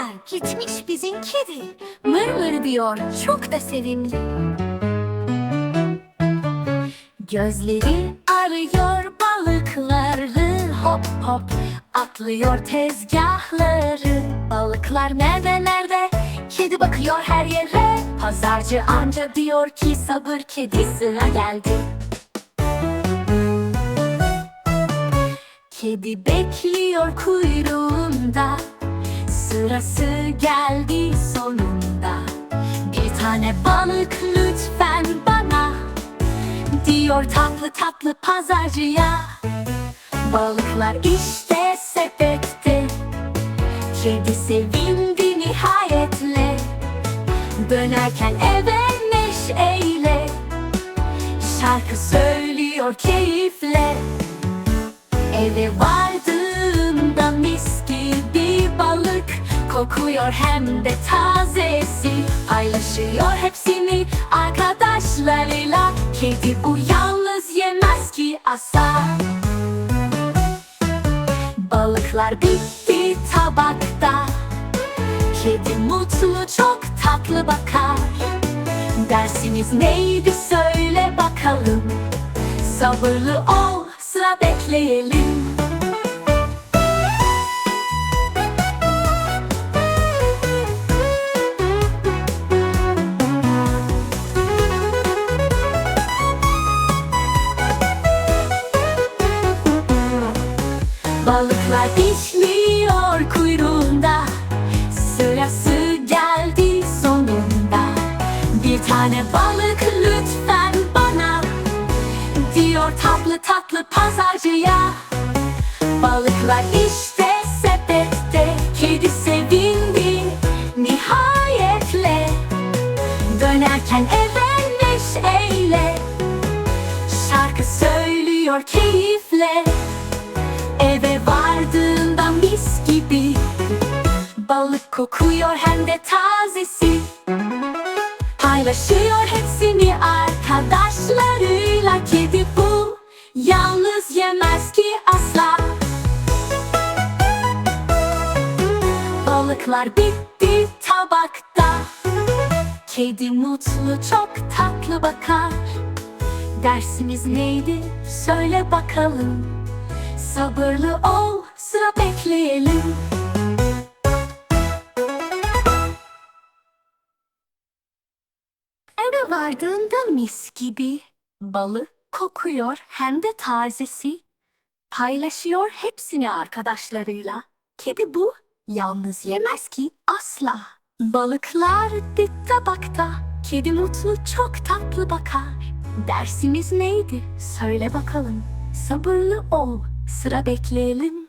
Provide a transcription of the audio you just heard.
Aa, gitmiş bizim kedi. Mır mır diyor, çok da sevimli. Gözleri arıyor balıkları Hop hop atlıyor tezgahları. Balıklar nerede nerede? Kedi bakıyor her yere. Pazarcı amca diyor ki sabır kedi sıra geldi. Kedi bekliyor kuyruğunda Sırası geldi sonunda. Bir tane balık lütfen bana Diyor tatlı tatlı pazarcıya. Balıklar işte sepette. Kedi sevindi nihayetle. Dönerken eve neşeyle. Şarkı söylüyor keyifle. Eve vardığımda Kokuyor hem de tazesi. Paylaşıyor hepsini arkadaşlarıyla. Kedi bu yalnız yemez ki asla Balıklar bitti tabakta. Kedi mutlu çok tatlı bakar. Dersiniz neydi söyle bakalım. Sabırlı ol sıra bekleyelim Balıklar işliyor kuyruğunda. Sırası geldi sonunda. Bir tane balık lütfen bana Diyor tatlı tatlı pazarcıya. Balıklar işte sepette Kedi sevindi nihayetle. Dönerken eve neşeyle Şarkı söylüyor keyifle Balık kokuyor hem de tazesi. Paylaşıyor hepsini arkadaşlarıyla. Kedi bu yalnız yemez ki asla. Balıklar bitti tabakta. Kedi mutlu çok tatlı bakar. Dersimiz neydi? Söyle bakalım. Sabırlı ol, sıra bekleyelim. Vardığında mis gibi balık kokuyor hem de tazesi. Paylaşıyor hepsini arkadaşlarıyla. Kedi bu yalnız yemez ki asla. Balıklar dik tabakta. Kedi mutlu çok tatlı bakar. Dersimiz neydi? Söyle bakalım. Sabırlı ol, sıra bekleyelim.